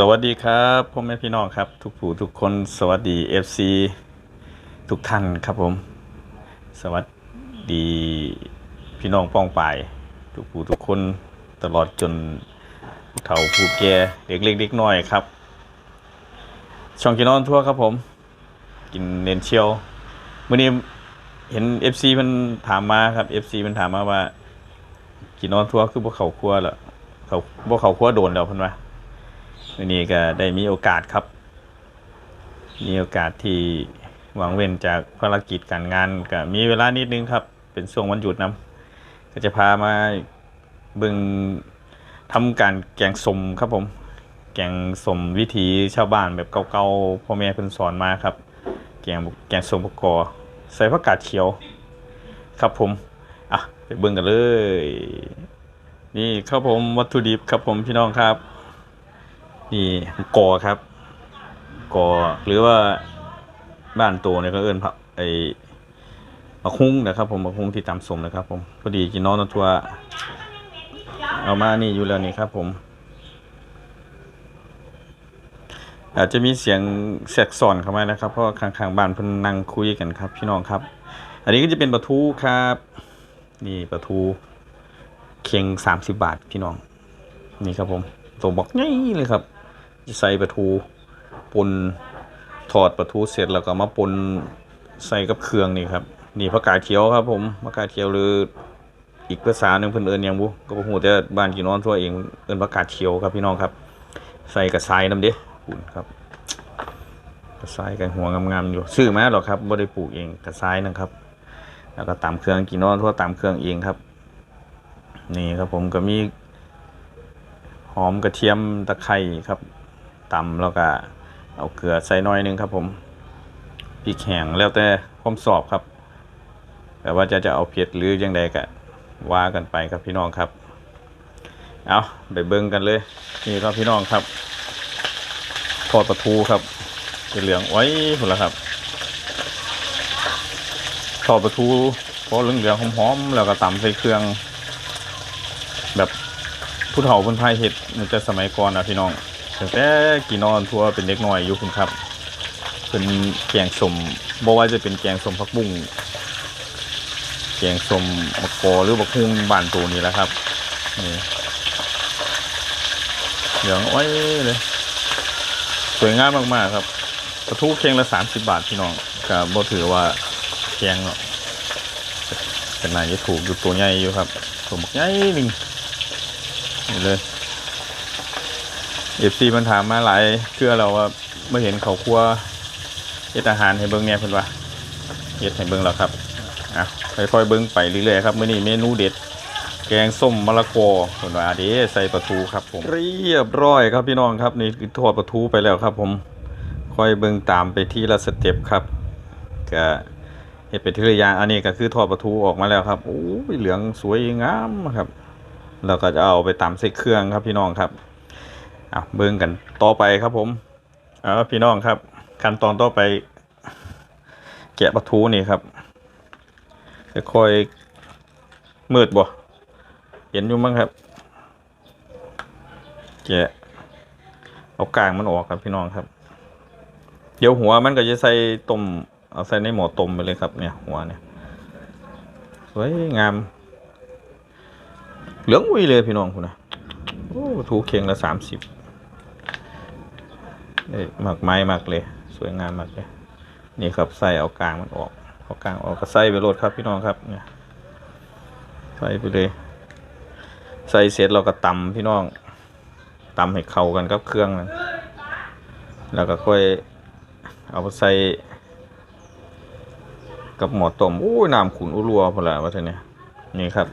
สวัสดีครับพ่อแม่พี่น้องครับ ทุกผู้ทุกคนสวัสดี FC ทุกท่านครับผม สวัสดีพี่น้องป้องปาย ทุกผู้ทุกคนตลอดจนเฒ่าผู้แก่เด็กเล็กเด็กน้อยครับ ช่องกินนอนทั่วครับผม กินเนนเชียวมื่อนี้เห็น FC มันถามมาครับ FC มันถามมาว่า กินนอนทั่วคือพวกเขาครัวเหรอเขาพวกเขาครัวโดนแล้วพิ่นว่า วันนี้ก็ได้มีโอกาสครับ มีโอกาสที่หวังเว้นจากภารกิจการงานก็มีเวลานิดนึงครับ เป็นช่วงวันหยุดนํก็จะพามาเบึงทำการแกงสมครับผม แกงสมวิถีชาวบ้านแบบเก่าๆพ่อแม่เพิ่นสอนมาครับ แกงแกงสมปกอใส่ผักกาดเขียว ครับผมอะไปเบิ่งกันเลย นี่ครับผมวัตถุดิบครับผมพี่น้องครับ นี่กอครับกอหรือว่าบ้านโตเนี่ยก็เอิ้นผักไอมะคุ้งนะครับผมมะคุ้งที่ตำสมนะครับ ผมพอดีกินน้องนทัวเอามานี่อยู่แล้วนี่ครับ ผม อาจจะมีเสียงแสกสอนเข้ามานะครับ เพราะข้างๆบ้านเพิ่นนั่งคุยกันครับ พี่น้องครับ อันนี้ก็จะเป็นปลาทูครับ นี่ปลาทูเคียงสามสิบบาทพี่น้อง นี่ครับผมตัวบอกง่ายเลยครับ ใส่ปลาทูปนถอดปลาทูเสร็จแล้วก็มาปนใส่กับเครื่องนี่ครับนี่ผักกาดเขียวครับ ผมผักกาดเขียวหรืออีกภาษาหนึ่งเพิ่อนเอิ้นหยังบุก็บ่ฮู้แต่บ้านกี่นอนทั่วเองเอิ้นผักกาดเขียวครับพี่น้องครับ ใส่กระชายน้ำเด้ปุ่นครับกระชายกันหัวงามๆอยู่ซื้อมาหรอครับบ่ได้ปลูกเองกระชายนะครับ แล้วก็ตำเครื่องกี่นอนทั่วตำเครื่องเองครับ นี่ครับผมก็มีหอมกระเทียมตะไคร้ครับ ตำแล้วก็เอาเกลือใส่น้อยนึงครับผมพริกแห้งแล้วแต่ความสอบครับ แต่ว่าจะจะเอาเผ็ดหรือยังไงก็ว่ากันไปครับพี่น้องครับ เอาไปเบิ่งกันเลย นี่ครับพี่น้องครับทอดปลาทูครับเป็นเหลืองไว้หมดแล้วครับทอดปลาทูพอเหลืองๆหอมๆแล้วก็ตำใส่เครื่อง แบบผู้เฒ่าคนไทยเฮ็ดมันจะสมัยก่อนนะพี่น้อง ตั้งแต่กี่นอนทัวเป็นเด็กน้อยอยู่คุณครับเป็นแกงสมบ่ว่าจะเป็นแกงสมผักบุ้งแกงสมมะกอหรือบักฮุ่งบ้านตัวนี้แหละครับนี่เหลืองอ้อยเลยสวยงามมากๆครับกระทู้เคียงละสามสิบบาทพี่น้องก็บ่ถือว่าแพงเนาะเป็นนายจะถูกอยู่ตัวใหญ่อยู่ครับตัวบักใหญ่หนึ่งนี่เลย เอฟซีมันถามมาหลายเชื่อเราว่าเมื่อเห็นเขาครัวเฮ็ดอาหารให้เบิ้งเนี่ยเพิ่นว่าเฮ็ดให้เบิ้งแล้วครับอะค่อยๆเบิ้งไปเรื่อยๆครับเมื้อนี้เมนูเด็ด แกงส้มมะละกอเพิ่นว่าเด้ใส่ปลาทูครับผมเรียบร้อยครับพี่น้องครับนี่คือทอดปลาทูไปแล้วครับ ผมค่อยเบิ้งตามไปที่ละสเต็ปครับก็เฮ็ดไปทีละอย่างอันนี้ก็คือทอดปลาทูออกมาแล้วครับโอ้ยเหลืองสวยงามครับเราก็จะเอาไปตำใส่เครื่องครับพี่น้องครับ เอะเบิ่งกันต่อไปครับผมเอาพี่น้องครับ ขั้นตอนต่อไป แกะปลาทูนี่ครับค่อยมืดบ่เห็นอยู่มั้งครับ แกะเอากลางมันออกครับพี่น้องครับ เดี๋ยวหัวมันก็จะใส่ต้มเอาใส่ในหม้อต้มไปเลยครับเนี่ยหัวเนี่ยสวยงาม เหลืองอุ้ยเลยพี่น้องคุณนะโอ้ถูกเคียงละสามสิบ เอ้ยหมักไม้มากเลย สวยงามมากเลย นี่ครับใส่เอากลางมันออกเอากลางออกก็ใส่ไปโรดครับพี่น้องครับเนี่ยใส่ไปเลยใส่เสร็จเราก็ตำพี่น้องตำให้เข้ากันกับเครื่องนั้นแล้วก็ค่อยเอาไปใส่กับหมอต้มโอ้ยน้ำขุนอุรัวพอละว่าเท่านี้นี่ครับ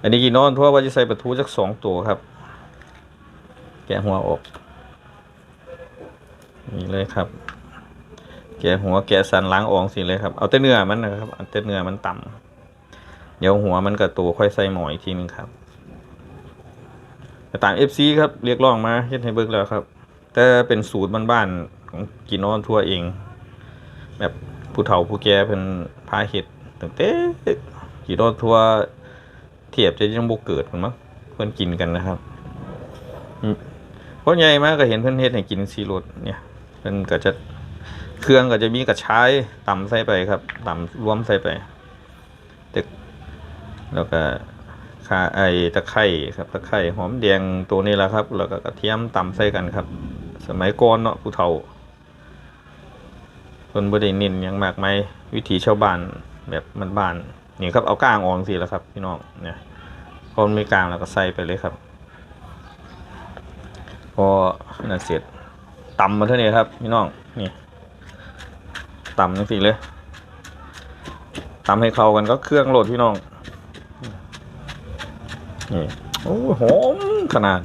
อันนี้กี่นอนเพราะว่าจะใส่ปลาทูสักสองตัวครับ แกะหัวออก นี่เลยครับ แกะหัวแกะสันล้างออกสิเลยครับ เอาแต่เนื้อมันนะครับเอาแต่เนื้อมันต่ำเดี๋ยวหัวมันกับตัวค่อยใส่หมออีกทีนึงครับแต่ต่างเอฟซีครับเรียกร้องมาเฮ็ดให้เบิกแล้วครับ แต่เป็นสูตรบ้านๆของกินนอนทั่วเอง แบบผู้เฒ่าผู้แก่เพิ่นพาเฮ็ดตั้งแต่กินนอนทั่วเทียบจะยังบ่เกิดมันมั้งเพื่อนกินกันนะครับอืมพคนใหญ่มากก็เห็นเพิ่อนเฮ็ดให้กินซีรสเนี่ย เพิ่นก็จะเครื่องก็จะมีกระชายตำใส่ไปครับตำรวมใส่ไปตึกแล้วก็ข่าไอตะไคร้ครับตะไคร้หอมแดงตัวนี้แหละครับ แล้วก็กระเทียมตำใส่กันครับ สมัยก่อนเนาะผู้เฒ่าเพิ่นบ่ได้เน้นยังมากมายวิถีชาวบ้านแบบมันบ้านนี่ครับเอาก้างออกสิแล้วครับ พี่น้องเนี่ยพอมันมีกลางแล้วก็ใส่ไปเลยครับ พอนั่นเสร็จ ต่ำมาเท่านี้ครับพี่น้องนี่ต่ำจังสิเลยตำให้เข้ากันก็เครื่องโหลดพี่น้องนี่โอ้หอมขนาด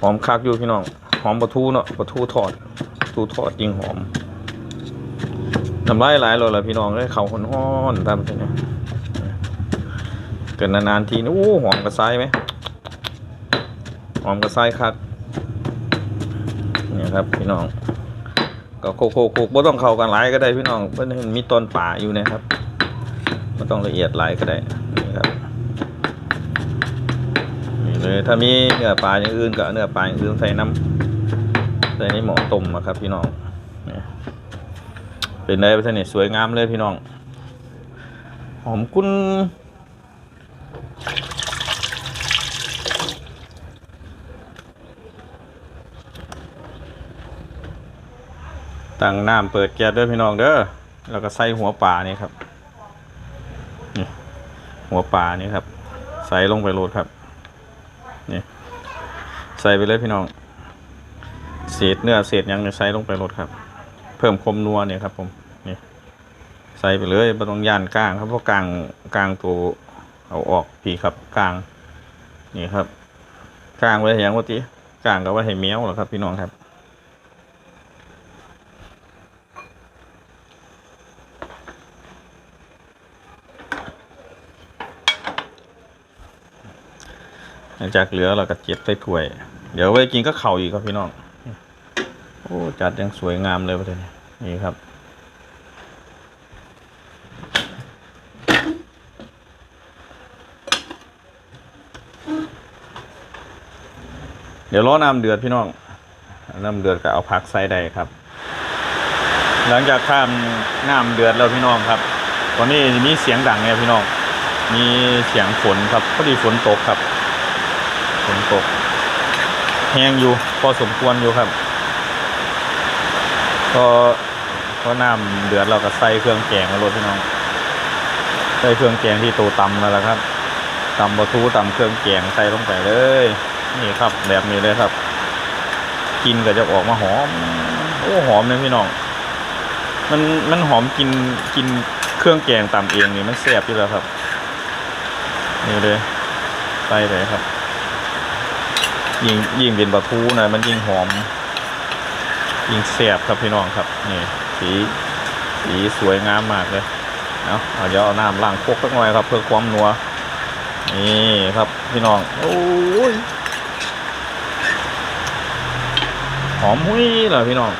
หอมคักอยู่พี่น้องหอมปลาทูเนาะปลาทูทอดปลาทูทอดยิงหอมน้ำลายไหลายเลยล่ะพี่น้องเลยเขาห้อนๆตามไปเนี่ยเกิดนานๆทีนี่โอ้หอมกระไซไหมหอมกระไซคัก ครับพี่น้อง ก็โคกโคกโคกบ่ต้องเข้ากันหลายก็ได้พี่น้องเพราะมันมีต้นป่าอยู่นะครับไม่ต้องละเอียดหลายก็ได้นี่ครับนี่เลยถ้ามีเนื้อปลาอย่างอื่นก็เอาเนื้อปลาอย่างอื่นใส่น้ำใส่ในหม้อต้มอะครับ พี่น้องนี่เป็นได้ไปท่านี่สวยงามเลยพี่น้องหอมกุ้น ตั้งน้ำเปิดแก๊สด้วยพี่น้องเด้อแล้วก็ใส่หัวปลานี่ครับนี่หัวปลานี่ครับ ใส่ลงไปโรดครับนี่ใส่ไปเลยพี่น้องเศษเนื้อเศษยังเนี่ยใส่ลงไปโรดครับ เพิ่มคมนัวเนี่ยครับผมนี่ใส่ไปเลยไม่ต้องย่านก้างครับเพราะกลางกลางตัวเอาออกพี่ครับกลางนี่ครับกลางไว้ให้หยังวะติกลางก็ไว้ให้เมียวเหรอครับพี่น้องครับ หลังจากเหลือเราก็เจ็บใส่ถ้วย เดี๋ยวไว้กินก็เข่าอีกครับพี่น้อง โอ้จัดยังสวยงามเลยประเด็นนี่ครับ เดี๋ยวรอน้ำเดือดพี่น้อง น้ำเดือดก็เอาผักใส่ได้ครับ หลังจากข้ามน้ำเดือดแล้วพี่น้องครับ ตอนนี้มีเสียงดังไงพี่น้อง มีเสียงฝนครับพอดีฝนตกครับ ฝนตกแห้งอยู่ พอสมควรอยู่ครับ ก็พอน้ำเดือดเราก็ใส่เครื่องแกงมาโรยพี่น้อง ใส่เครื่องแกงที่โตตำนั่นแหละครับตำบะทูตำเครื่องแกงใส่ลงไปเลย นี่ครับแบบนี้เลยครับ กินก็จะออกมาหอม โอ้หอมเลยพี่น้อง มันมันหอมกินกินเครื่องแกงตำเองนี่มันแซ่บอยู่แล้วครับ นี่เลยใส่เลยครับ ยิ่งยิ่งเป็นปลาทูนะมันยิ่งหอม ยิ่งแซ่บครับพี่น้องครับนี่สีสีสวยงามมากเลยเอาเอาเดี๋ยวเอาน้ำล้างโคกสักหน่อยครับ เพื่อความนัวนี่ครับพี่น้องโอ้ยหอมหุ้ยเหรอพี่น้อง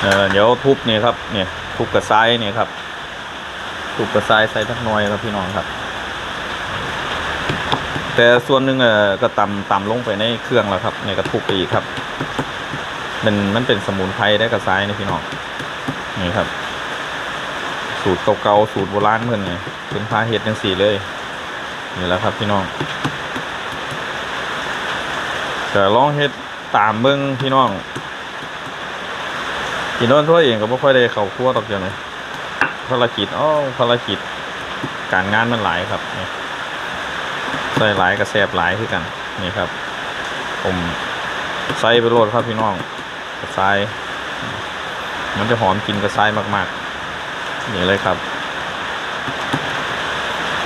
เเดี๋ยวทุบนี่ครับเนี่ยทุบกระซ้ายนี่ครับ ถูกกระซายใส่ทักน้อยครับพี่น้องครับ แต่ส่วนหนึ่งเอ่อก็ตำตำลงไปในเครื่องแล้วครับในกระทุกปีครับมันมันเป็นสมุนไพรได้กระซายนี่พี่น้องนี่ครับ สูตรเก่าๆสูตรโบราณเพื่อนไงเป็นพาเห็ดยังสีเลยนี่แหละครับพี่น้องจะลองเฮ็ดตามเบิ้งพี่น้องกินโดนทั่วเองก็ไม่ค่อยได้เข้าครัวตอกเดียวเลย ภารกิจอ๋อภารกิจการงานมันหลายครับนี่ใส่หลายกระแสบหลายคือกันนี่ครับ ผมใส่ไปโรดครับพี่น้องกระซายมันจะหอมกินกระซายมากๆนี่เลยครับ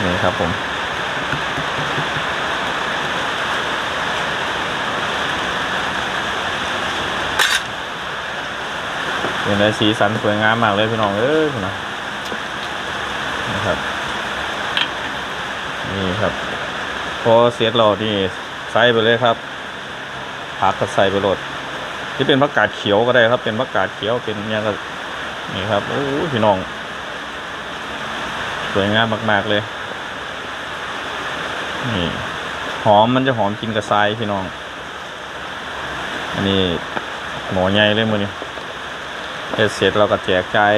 นี่ครับผมเป็นไรสีสันสวยงามมากเลยพี่น้องเอ้ยพี่น้องนะ ครับนี่ครับพอเสียเรานี่ใส่ไปเลยครับผักก็ใส่ไปโหลดที่เป็นผักกาดเขียวก็ได้ครับ เป็นผักกาดเขียวเป็นอยังก็นี่ครับโอ้พี่น้อง สวยงามมาก ๆเลย นี่หอมมันจะหอมกินกระซายพี่น้อง อันนี้หมอใหญ่เลยมือนี้เฮ็ดเสร็จเราก็แจกจ่าย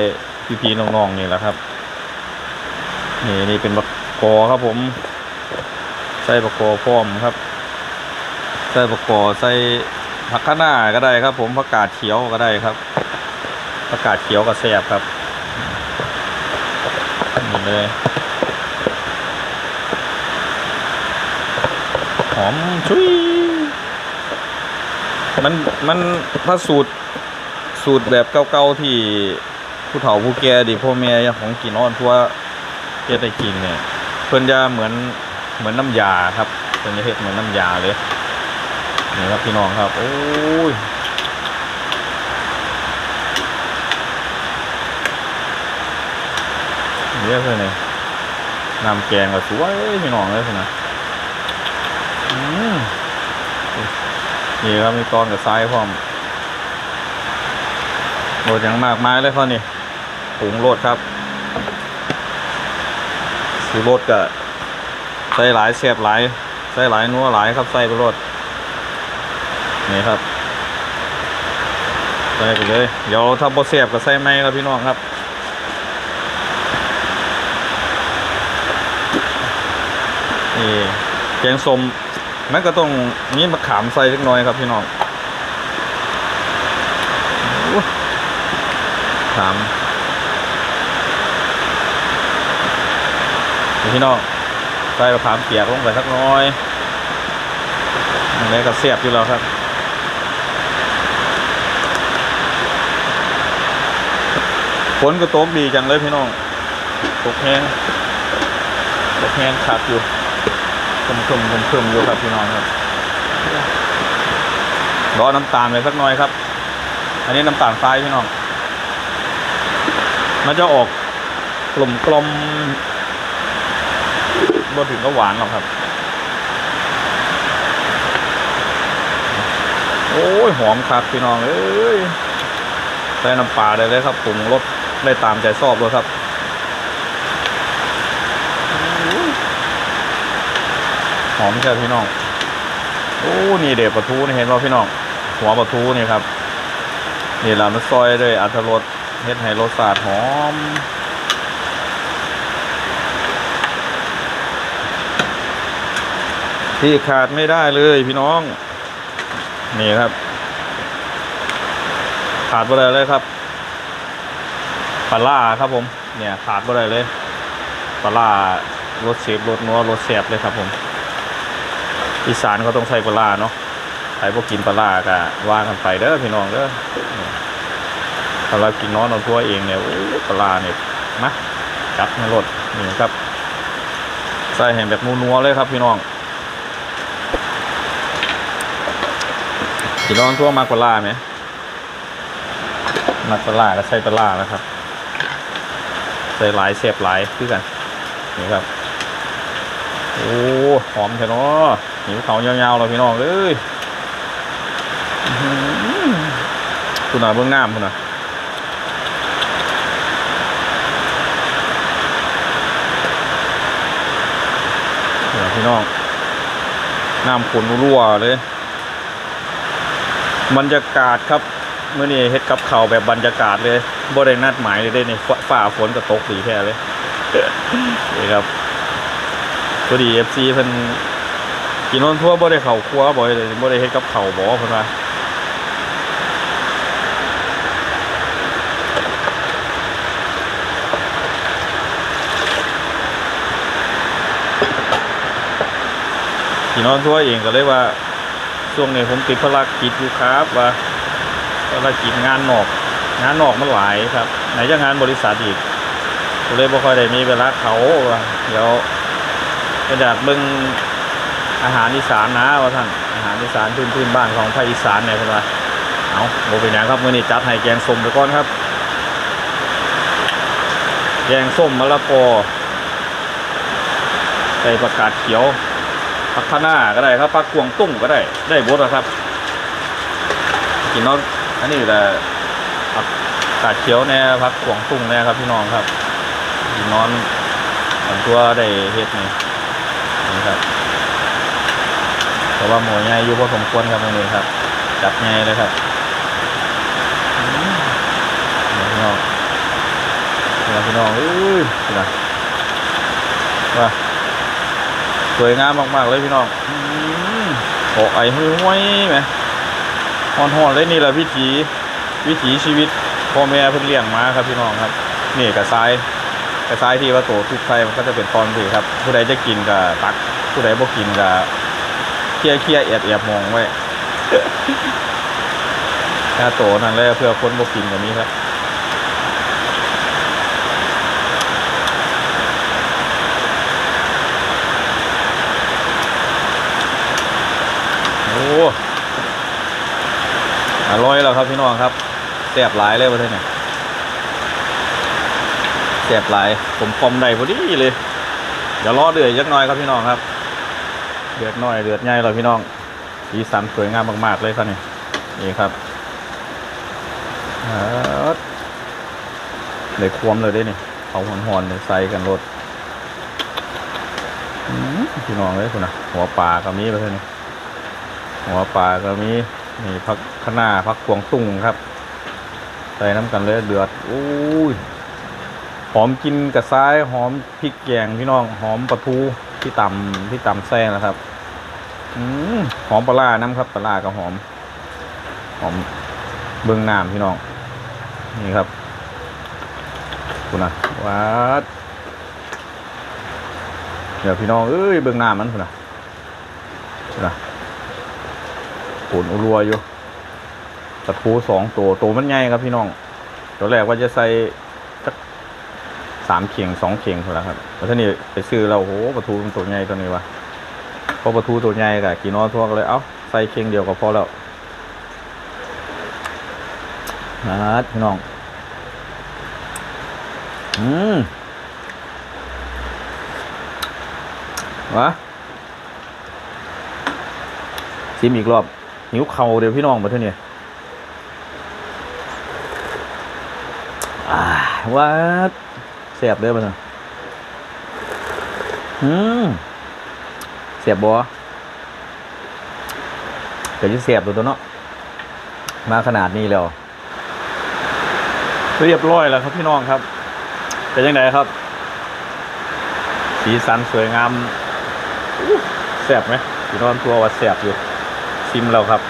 พี่ๆน้องๆนี่แหละครับ นี่นี่เป็นบักกอครับผม ใส่บักกอพร้อมครับ ใส่บักกอใส่ผักคะน้าก็ได้ครับ ผมผักกาดเขียวก็ได้ครับผักกาดเขียวก็แซ่บครับนี่เลยหอมชุยมันมันถ้าสูตรสูตรแบบเก่าๆที่ผู้เฒ่าผู้แก่ดิพ่อแม่ของกินอ่อนทั่ว เฮ็ดได้กินเนี่ยเพิ่นจะเหมือนเหมือนน้ำยาครับเพิ่นจะเฮ็ดเหมือนน้ำยาเลยนี่ครับพี่น้องครับโอ้ยเยอะเลยนี่น้ำแกงก็สวยพี่น้องเลยพี่นะนี่ครับมีตอนกับซ้ายพร้อมโรดอย่างมากมายเลยเขานี่ผงโรดครับ สูรดกับใส่หลายเสียบหลายใส่หลายนัวหลายครับใส่ไปรดนี่ครับใส่ไปเลย เดี๋ยวถ้าบ่เสียบก็ใส่ไม่ครับพี่น้องครับนี่แกงส้มมันก็ต้องมีมะขามใส่เล็กน้อยครับพี่น้องอู้ขาม พี่น้องใส่มะขามเปียกลงไปสักน้อยอันนี้ก็เสียบอยู่แล้วครับฝนก็ตกดีจังเลยพี่น้องตกแห้งตกแห้งขาดอยู่คุมคุมคุมคุมอยู่ครับพี่น้องครับรอน้ำตาลไปสักน่อยครับ อันนี้น้ำตาลทรายพี่น้อง มันจะออกกลมกลม บ่ถึงก็หวานหรอกครับ โอ้ยหอมครับพี่น้องเอ้ยใส่น้ำปลาได้เลยครับปรุงรสได้ตามใจชอบเลยครับหอมใช่พี่น้องโอ้นี่เด็ดปลาทูนี่เห็นว่าพี่น้องหัวปลาทูนี่ครับนี่เรามันซอยด้วยอัตรสเฮ็ดให้รสชาติหอม ที่ขาดไม่ได้เลยพี่น้อง นี่ครับ ขาดบ่ได้เลยครับปลาครับผม เนี่ยขาดบ่ได้เลยปลาล่ารสเสียบรสนัวรสแสบเลยครับผมอีสานเขาต้องใช้ปลาเนาะใครพวกกินปลาก็ว่ากันไปเด้อพี่น้องเด้อถ้าเรากินน้อนเอาทั่วเองเนี่ยปลาเนี่ยมาจับในรถนี่ครับใส่แห่แบบนัวๆเลยครับพี่น้อง พี่น้องทั่วมากปลาร้าไหมมากปลาร้าก็ใส่ปลาร้านะครับ ใส่หลายเสียบหลายคือกัน นี่ครับ โอ้หอมแท้เนาะหิวเขายาวๆเลยพี่น้องเอ้ยคุณน่ะเบื้องน้ำคุณน่ะเดี๋ยวพี่น้องน้ำขุนรั่วเลย บรรยากาศครับเมื่อนี้เฮ็ดกับเข่าแบบบรรยากาศเลยบ่ได้นัดหมายเลยได้นี่ฝ่าฝนก็ตกดีแท้เลยนี่ครับพอดีเอฟซีเพิ่นกินนนทั่วบ่ได้เข้าครัวบ่ได้บ่ได้เฮ็ดกับเข้าบ่เพิ่นว่ากินนนทั่วเองก็เลยว่า ช่วงนี้ผมติดภารกิจอยู่ครับว่าภารกิจงานนอก งานนอกมันหลายครับ ไหนจะงานบริษัทอีกเลยบ่ค่อยได้มีเวลาเขาว่าเดี๋ยวก็อยากเบิ่งอาหารอีสานนะว่าท่านอาหารอีสานพื้นพื้นบ้านของภาคอีสานเนี่ยเพิ่นว่าเอาโมเป็นหยังครับมื้อนี้จัดให้แกงส้มไปก่อนครับ แกงส้มมะละกอใส่ผักกาดเขียว ผักคะน้าก็ได้ครับผักกวางตุ้งก็ได้ได้หมดอะครับกินเนอนอันนี้แหละผักกาดเขียวแน่ผักกวางตุ้งแน่ครับพี่น้องครับกินนองนผมตัวได้เฮ็ดนี่นี่ครับแต่ว่าหมูใหญ่อยู่พอสมควรครับตรงนี้ครับ จับใหญ่เลยครับพี่น้องพี่น้องเอ้ยนี่นะว่า สวยงามมากๆเลยพี่น้องโอ้ไอ้ห้วยห้วยไหมหอนหอนๆเลยนี่แหละวิถีวิถีชีวิตพ่อแม่เพิ่งเลี้ยงมาครับพี่น้องครับ นี่กระซ้ายกระซ้ายที่ว่าโตทุกไทยมันก็จะเป็นตอนสีครับ ผู้ใดจะกินก็ตัก ผู้ใดบ่กินก็เคี่ยเคี่ยแอบแอบมองไว้ถ้าโตนั่นแหละเพื่อคนบ่กินแบบนี้ครับ อ้อร่อยแล้วครับพี่น้องครับแซ่บหลายเลยประเทศนี้แซ่บหลาย ผมคอมได้พอดีเลยเดี๋ยวรอเดือดยักหน่อยครับพี่น้องครับ เดือดหน่อยเดือดใหญ่เลยพี่น้องสีสันสวยงามมากๆเลยครับนี่นี่ครับเลยควมเลยได้นี่เขาหอนๆเลยใส่กันรถพี่น้องเลยคุณนะหัวปลาก็มีไปเท่านี้ หัวปลาก็มีนี่พักขน้าพักกวางตุ้งครับ ใส่น้ำกันเลยเดือดอุ้ยหอมกินกระซ้ายหอมพริกแกงพี่น้องหอมปลาทูที่ตำที่ตำแซ่นะครับอืมหอมปลาร้าน้ำครับปลาร้าก็หอม หอมเบื้องน้ำพี่น้อง นี่ครับคุณนะวัดเดี๋ยวพี่น้องเอ้ยเบื้องน้ำมันคุณนะคุณนะ ผลอุรัวอยู่ปลาทูสองตัวตัวมันใหญ่ครับพี่น้องตัวแรกว่าจะใส่สามเข่งสองเข่งพอแล้วครับแล้วท่านี่ไปซื้อเราโอ้โหปลาทูมันตัวใหญ่ตัวนี้วะพอปลาทูตัวใหญ่กับกี่นอทั่วก็เลยเอ้าใส่เข่งเดียวก็พอแล้วนะพี่น้อง อืมวะชิมอีกรอบ หิวเข่าเดี๋ยวพี่น้องมาเท่านี้ว่าเสียบเด้อป่ะเนี่ยอืมเสียบบัวเดี๋ยวจะเสียบตัวตัวเนาะมาขนาดนี้แล้ว เรียบร้อยแล้วครับพี่น้องครับ เป็นยังไงครับ สีสันสวยงามอู้เสียบไหมพี่น้องตัวว่าเสียบอยู่ ซิมเราครับ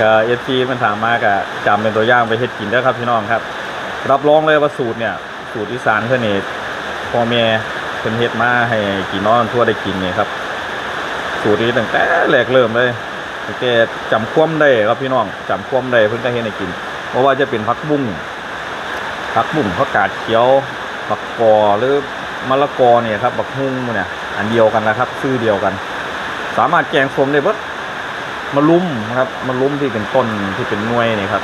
กับเอฟซีมันถามมากะจำเป็นตัวอย่างไปเฮ็ดกินได้ครับพี่น้องครับ รับรองเลยว่าสูตรเนี่ย สูตรอีสานเพื่อนนี่พ่อแม่เพิ่นเฮ็ดมาให้กี่น้องทั่วได้กินเนี่ยครับ สูตรนี้ตั้งแต่แรกเริ่มเลยตั้งแต่จำคว่ำได้ครับพี่น้องจำคว่ำได้เพิ่นก็เฮ็ดให้กินเพราะว่าจะเป็นผักบุ้งผักบุ้งผักกาดเขียวผักกอหรือมะละกอเนี่ยครับบักฮุ้งเนี่ยอันเดียวกันนะครับ ชื่อเดียวกัน สามารถแกงส้มได้เบิด มะลุ่มครับมะลุ่มที่เป็นต้นที่เป็นหน่วยนี่ครับ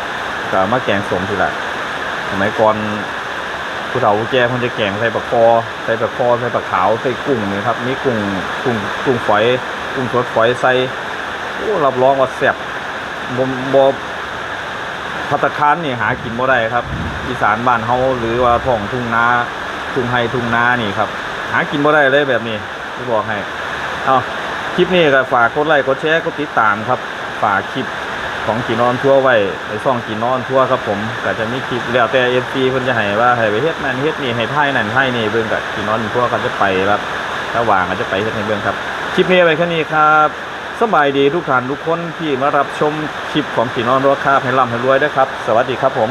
สามาแกงสมทีละสมัยก่อนผู้เฒ่าผู้แก่เพิ่นจะแกงใส่ปลาคอใส่ปลาคอใส่ปลาขาวใส่กุ้งนี่ครับมีกุ้งกุ้งกุ้งฝอยกุ้งสดฝอยใส่โอ้รับรองว่าแซ่บบ่บ่ภัตตาคารนี่หากินบ่ได้ครับอีสานบ้านเฮาหรือว่าท้องทุ่งนาทุ่งไร่ทุ่งนานี่ครับ หากินบ่ได้เลยแบบนี้ที่บอกให้เอา คลิปนี้ก็ฝากกดไลค์กดแชร์กดติดตามครับ ฝากคลิปของกีนอนทั่วไว้ในซ่องกีนอนทั่วครับผมก็จะมีคลิปแล้วแต่เอฟซีเพิ่นจะให้ว่าให้ไปเฮ็ดนั่นเฮ็ดนี่ให้ไทยนั่นไทยนี่เบิ่งกับกีนอนทั่วก็จะไปครับถ้าว่างก็จะไปเฮ็ดให้เบิ่งครับ คลิปนี้ไว้แค่นี้ครับสบายดีทุกท่านทุกคนที่มารับชมคลิปของกีนอนรัวคาบให้ร่ำให้รวยด้วยครับ สวัสดีครับผม